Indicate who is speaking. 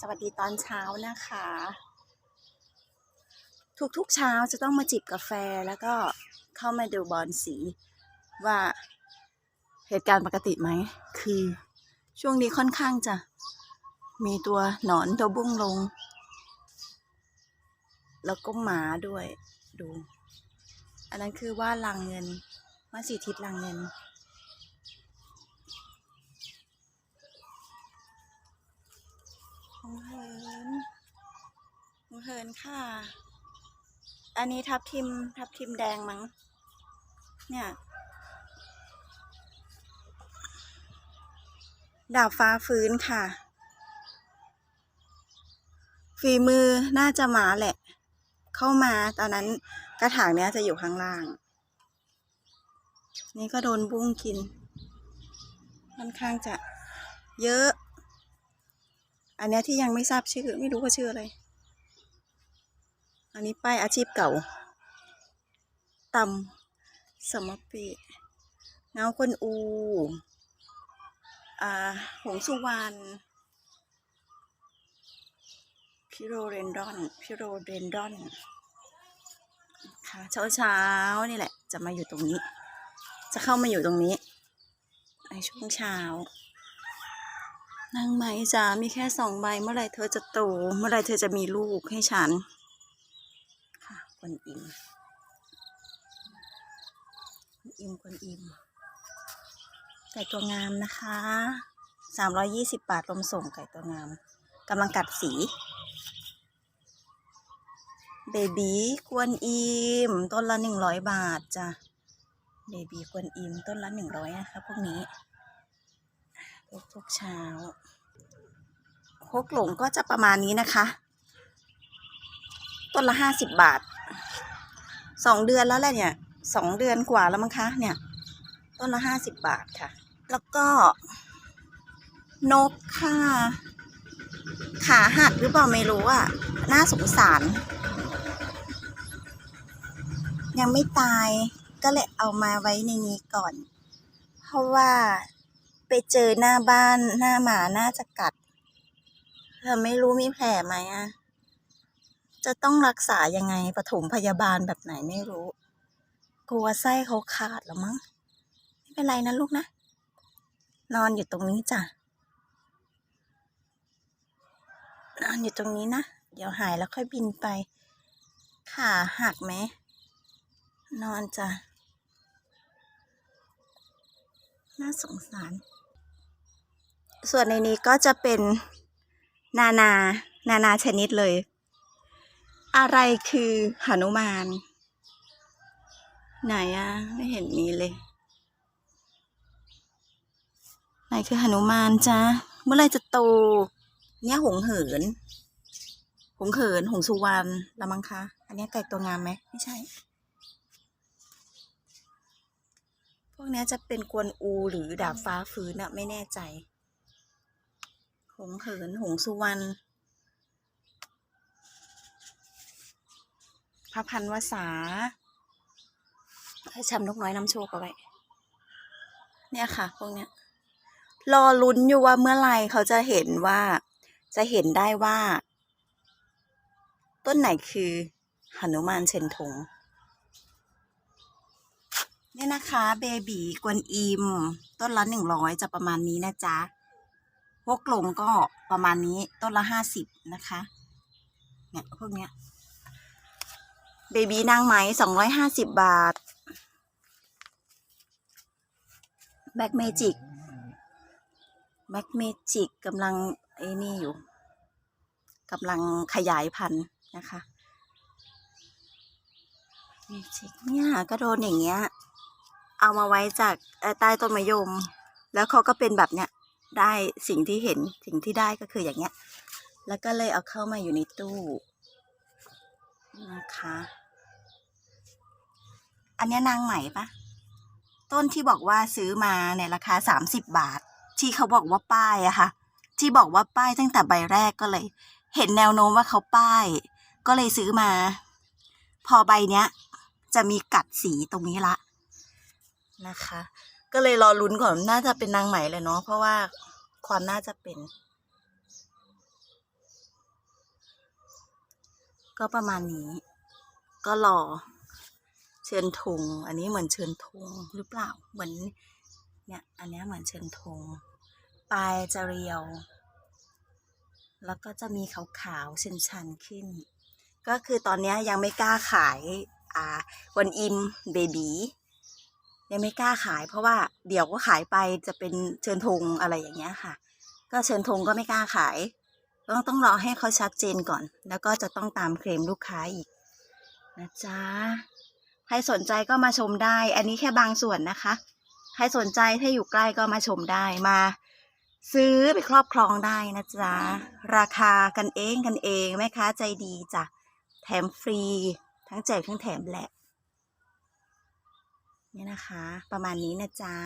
Speaker 1: สวัสดีตอนเช้านะคะ ทุกๆเช้าจะต้องมาจิบกาแฟแล้วก็เข้ามาดูบอลสีว่าเหตุการณ์ปกติไหม คือช่วงนี้ค่อนข้างจะมีตัวหนอนตัวบุ้งลง แล้วก็หมาด้วยดู อันนั้นคือว่าลังเงินว่าสีทิศลังเงิน หงเหินหงเหินค่ะ อันนี้ทับทิมทับทิมแดงมั้ง เนี่ยดาบฟ้าฟื้นค่ะ ฝีมือน่าจะมาแหละ เข้ามาตอนนั้นกระถางเนี้ยจะอยู่ข้างล่าง นี่ก็โดนบุ้งกิน ค่อนข้างจะเยอะ อันนี้ที่ยังไม่ทราบชื่อ ไม่รู้ว่าชื่ออะไร อันนี้ป้ายอาชีพเก่าตำสมปีเงาคนอู อ่า หงสุวรรณ พิโรเรนดอน พิโรเรนดอน ค่ะ เช้าเช้านี่แหละ จะมาอยู่ตรงนี้ จะเข้ามาอยู่ตรงนี้ ในช่วงเช้า นางไหมจ๋ามีแค่สองใบ เมื่อไรเธอจะโต เมื่อไรเธอจะมีลูกให้ฉัน ค่ะกวนอิมอิมกวนอิมไก่ตัวงามนะคะสามร้อยี่สิบบาทลมส่งไก่ตัวงามกำลังกัดสี เบบีกวนอิมต้นละหนึ่งร้อยบาทจ้ะเบบีกวนอิมต้นละหนึ่งร้อยนะคะพวกนี้ ทุกๆเช้าโคกหลงก็จะประมาณนี้นะคะ ต้นละห้าสิบบาทสองเดือนแล้วแหละเนี่ยสองเดือนกว่าแล้วมั้งคะเนี่ย ต้นละห้าสิบบาทค่ะ แล้วก็ นกค่ะขาหักหรือเปล่าไม่รู้อะน่าสงสาร ยังไม่ตายก็เลยเอามาไว้ในนี้ก่อน เพราะว่า ไปเจอหน้าบ้านหน้าหมาน่าจะกัดแต่ไม่รู้มีแผลไหมอะจะต้องรักษายังไงปฐมพยาบาลแบบไหนไม่รู้ กลัวไส้เขาขาดแล้วมั้งไม่เป็นไรนะลูกนะ นอนอยู่ตรงนี้จ้ะนอนอยู่ตรงนี้นะ เดี๋ยวหายแล้วค่อยบินไป ขาหักไหม นอนจ้ะ น่าสงสาร ส่วนในนี้ก็จะเป็นนานา นานาชนิดเลย อะไรคือหนุมาน ไหนอะไม่เห็นมีเลย ไหนคือหนุมานจ๊ะเมื่อไรจะโต เนี่ยหงเหิน หงเหิน หงสุวรรณละมั้งคะ อันนี้ไก่ตัวงามไหม ไม่ใช่ พวกนี้จะเป็นกวนอูหรือดาบฟ้าฟื้นอะไม่แน่ใจ หงเหินหงสุวรรณพระพันวษาให้ชำนกน้อยน้ำโชคเอาไว้ เนี่ยค่ะ พวกเนี้ย รอลุ้นอยู่ว่าเมื่อไหร่เขาจะเห็นว่า จะเห็นได้ว่า ต้นไหนคือหนุมานเชนทงเนี่ยนะคะ เบบีกวนอิม ต้นละหนึ่งร้อยจะประมาณนี้นะจ๊ะ พวกลงก็ประมาณนี้ต้นละห้าสิบนะคะ เนี่ยพวกเนี้ยเบบีนางไหมสองร้อยห้าสิบบาท แบ็กเมจิก แบ็กเมจิกกำลังไอ้นี่อยู่กำลังขยายพันธุ์นะคะเมจิกเนี่ยก็โดนอย่างเงี้ย เอามาไว้จากใต้ต้นมะยม แล้วเขาก็เป็นแบบเนี้ย ได้สิ่งที่เห็นสิ่งที่ได้ก็คืออย่างเงี้ย แล้วก็เลยเอาเข้ามาอยู่ในตู้นะคะ อันนี้นางไหม่ปะต้นที่บอกว่าซื้อมาในราคาสามสิบบาท ที่เขาบอกว่าป้ายอะค่ะ ที่บอกว่าป้ายตั้งแต่ใบแรกก็เลย เห็นแนวโน้มว่าเขาป้าย ก็เลยซื้อมา พอใบเนี้ย จะมีกัดสีตรงนี้ละนะคะ ก็เลยรอลุ้นก่อนน่าจะเป็นนางไหมเลยเนาะเพราะว่าความน่าจะเป็น ก็ประมาณนี้ ก็รอ เชิญธงอันนี้เหมือนเชิญธงหรือเปล่าเหมือนเนี่ยอันนี้เหมือนเชิญธงปลายจะเรียว แล้วก็จะมีขาวๆชันๆขึ้น ก็คือตอนนี้ยยังไม่กล้าขายอ่าวันอิมเบบี ยังไม่กล้าขาย เพราะว่าเดี๋ยวก็ขายไปจะเป็นเชิญธงอะไรอย่างเงี้ยค่ะ ก็เชิญธงก็ไม่กล้าขาย ต้องต้องรอให้เขาชัดเจนก่อน แล้วก็จะต้องตามเคลมลูกค้าอีกนะจ๊ะใครสนใจก็มาชมได้ อันนี้แค่บางส่วนนะคะ ใครสนใจถ้าอยู่ใกล้ก็มาชมได้มา ซื้อไปครอบครองได้นะจ๊ะราคากันเองกันเองแม่ค้าใจดีจ้ะแถมฟรี ทั้งแจกทั้งแถมแหละ เนี่ยนะคะ ประมาณนี้นะจ๊ะ